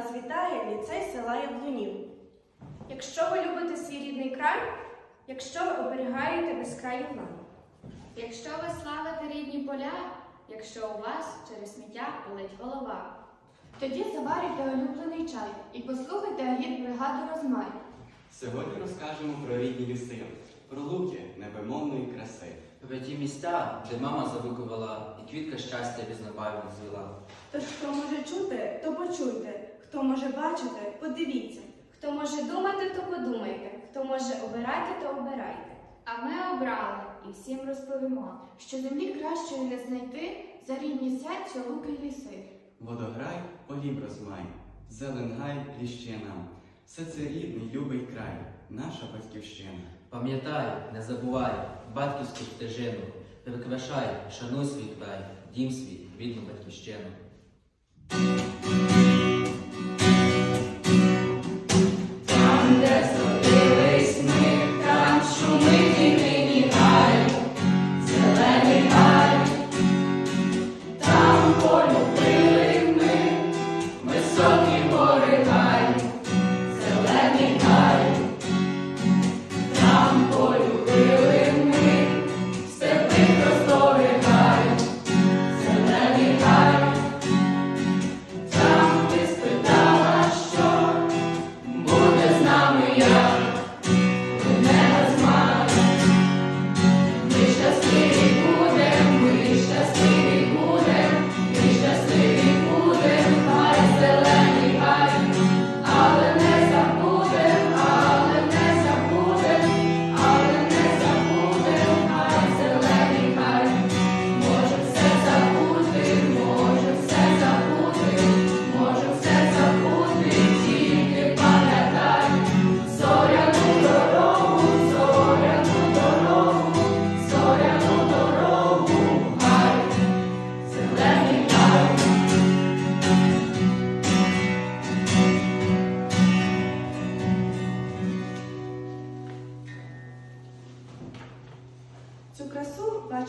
Вас вітає ліцей села Яблунів. Якщо ви любите свій рідний край, якщо ви оберігаєте безкраї план. якщо ви славите рідні поля, якщо у вас через сміття болить голова, тоді заварюйте улюблений чай і послухайте гід бригаду Розмай. Сьогодні розкажемо про рідні ліси, про луки небемовної краси. Про ті міста, де мама завикувала і квітка щастя без напавів звела. Тож, хто може чути, то почуйте хто може бачити, подивіться. Хто може думати, то подумайте, хто може обирати, то обирайте. А ми обрали і всім розповімо. Що землі кращої не знайти за рідні серця луки й ліси. Водограй, олів розмай, зеленгай, ліщина. Все це рідний, любий край, наша батьківщина. Пам'ятай, не забувай батьківську стежину, прикрашай, шануй свій край, дім свій, рідну батьківщину.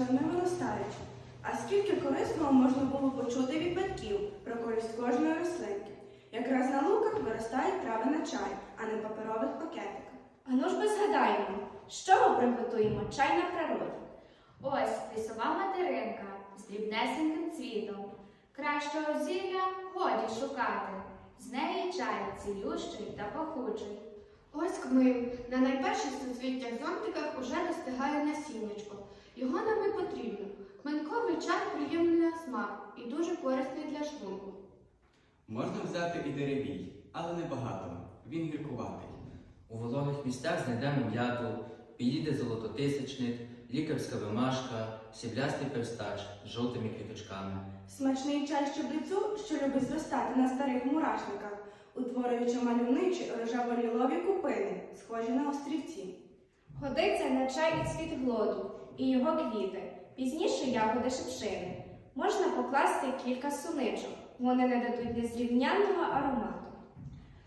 Не виростаючи. А скільки корисного можна було почути від батьків про користь кожної рослинки. Якраз на луках виростають трави на чай, а не паперових пакетиках. Ану ж би згадаємо, з чого приготуємо чай на природі. Ось лісова материнка з дрібнесеньким цвітом. Кращого зілля годі шукати. З неї чай цілющий та пахучий. Ось кмин. На найперших суцвіттях зонтиках уже достигає насіннячко. Його нам і потрібно. Кминковий чай приємний на смак і дуже корисний для шлунку. Можна взяти і деревій, але небагато. Він гіркуватий. У вологих місцях знайдемо м'яту, підійде золототисячник, лікарська вимашка, сіблястий перстач з жовтими квіточками. Смачний чай щеблицю, що любить зростати на старих мурашниках, утворюючи мальовничі рожево-лілові купини, схожі на острівці. Годиться на чай і цвіт глоду і його квіти, пізніше ягоди шипшини. Можна покласти кілька суничок. Вони не дадуть незрівнянного аромату.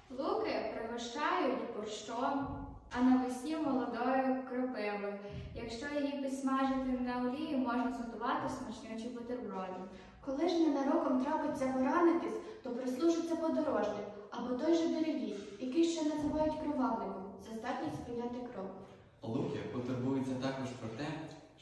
Луки пригощають борщом, а навесні молодою кропивою. Якщо її підсмажити на олії, можна зготувати смачнючі бутерброди. Коли ж ненароком трапиться поранитись, то прислужиться подорожник або той же деревій, який ще називають кровавником, за здатність спиняти кров. Луки потурбуються також про те,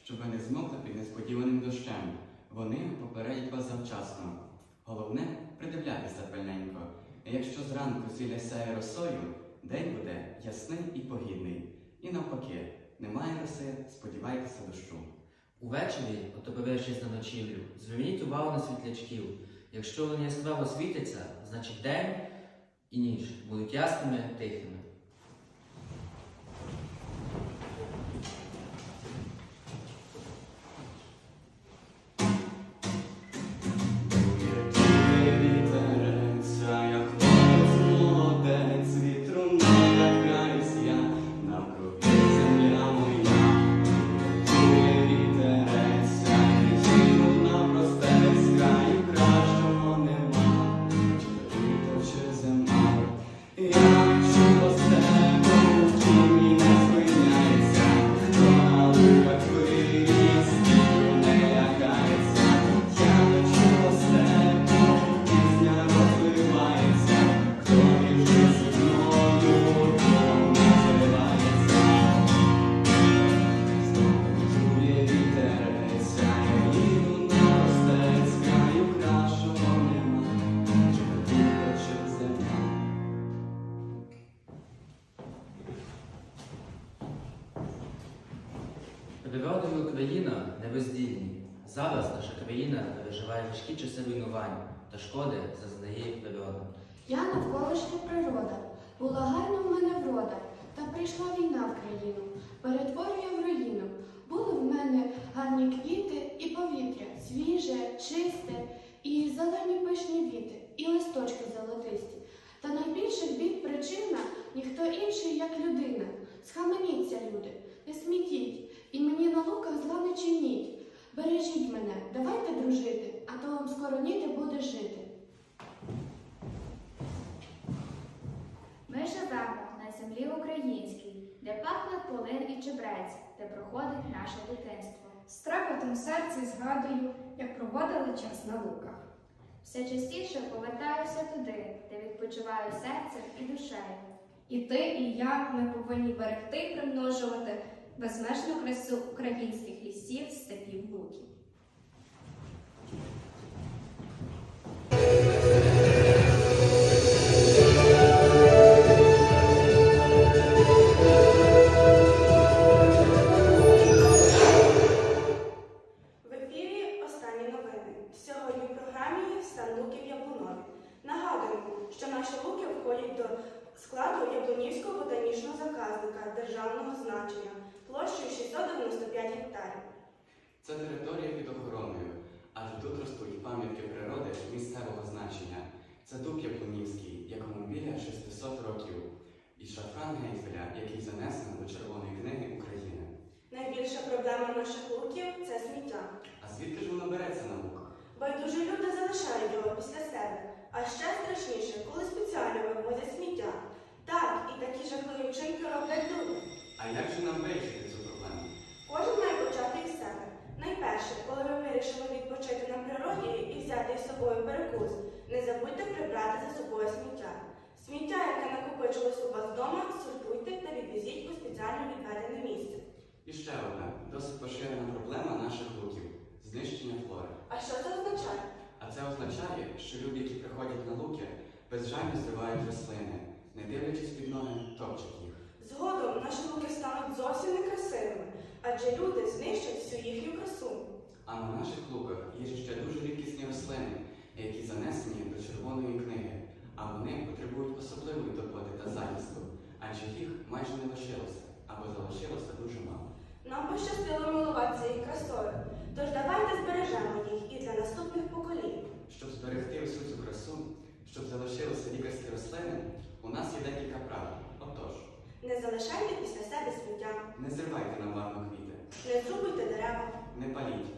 щоб ви не змокли під несподіваним дощем. Вони попередять вас завчасно. Головне придивлятися пильненько. Якщо зранку зілля сяє росою, день буде ясний і погідний. І навпаки, немає роси, сподівайтеся дощу. Увечері, отобивившись на ночівлю, зверніть увагу на світлячків. Якщо вони яскраво світяться, значить день і ніч будуть ясними, тихими. Природа і Україна невоздільні. Зараз наша країна переживає важкі часи руйнувань та шкоди зазнає природа. Я навколишня природа, була гарна в мене врода, та прийшла війна в країну, перетворює в руїну. Були в мене гарні квіти і повітря, свіже, чисте, і зелені пишні віти, і листочки золотисті. Та найбільших бід причина ніхто інший, як людина. Схаменіться, люди, не смітіть, і мені на луках зла не чиніть. Бережіть мене, давайте дружити, а то вам скоро ніде буде жити. Ми живемо на землі українській, де пахне полин і чебрець, де проходить наше дитинство. З трепетом серці згадую, як проводили час на луках. Все частіше повертаюся туди, де відпочиваю серцем і душею. І ти, і я ми повинні берегти і примножувати безмежну красу українських лісів, степів, луків. Це територія під охороною, адже тут ростуть пам'ятки природи місцевого значення. Це дуб Яблунівський, якому біля 600 років, і шафран Гейфеля, який занесено до Червоної книги України. Найбільша проблема наших луків це сміття. А звідки ж воно береться на луках? Байдужі люди залишають його після себе. А ще страшніше, коли спеціально вивозять сміття. Так, і такі жахливі вчинки роблять люди. А як же нам вирішити цю проблему? Кожен має почати із себе. Найперше, коли ви вирішили відпочити на природі і взяти із собою перекус, не забудьте прибрати за собою сміття. Сміття, яке накопичилось у вас вдома, сортуйте та відвезіть у спеціально відведене місце. І ще одна досить поширена проблема наших луків знищення флори. А що це означає? А це означає, що люди, які приходять на луки, безжально зривають рослини, не дивлячись під ноги, топчуть їх. Згодом наші луки стануть зовсім некрасивими, адже люди знищать всю їхню красу. А на наших луках є ще дуже рідкісні рослини, які занесені до червоної книги, а вони потребують особливої турботи та захисту, адже їх майже не лишилося або залишилося дуже мало. Нам пощастило милуватися їх красою, тож давайте збережемо їх і для наступних поколінь. Щоб зберегти усю цю красу, щоб залишилися лікарські рослини, у нас є декілька правил. Отож, Не залишайте після себе сміття, не зривайте навмарно квіти, не зрубуйте дерева, не паліть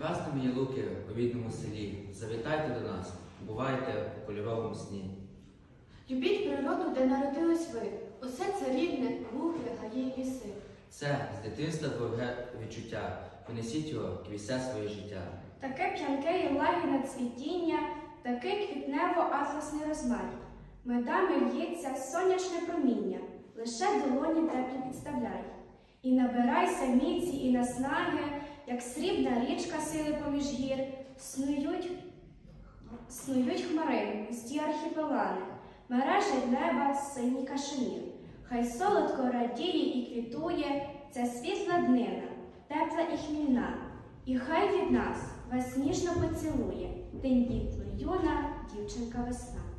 Прекрасними є луки у рідному селі. Завітайте до нас, бувайте у кольоровому сні. Любіть природу, де народились ви. Усе це рідне, луки, гаї ліси. Це з дитинства дороге відчуття. Понесіть його крізь своє життя. Таке п'янке і лагідне цвітіння, такий квітнево-атласний розмай. Медами л'ється сонячне проміння, лише долоні теплі підставляй. І набирайся міці і наснаги, як срібна річка сили поміж гір, снують, снують хмари, густі архіпелани, мережить неба синій кашемір. Хай солодко радіє і квітує ця світла днина, тепла і хмільна. І хай від нас вас ніжно поцілує, тендітно юна дівчинка весна.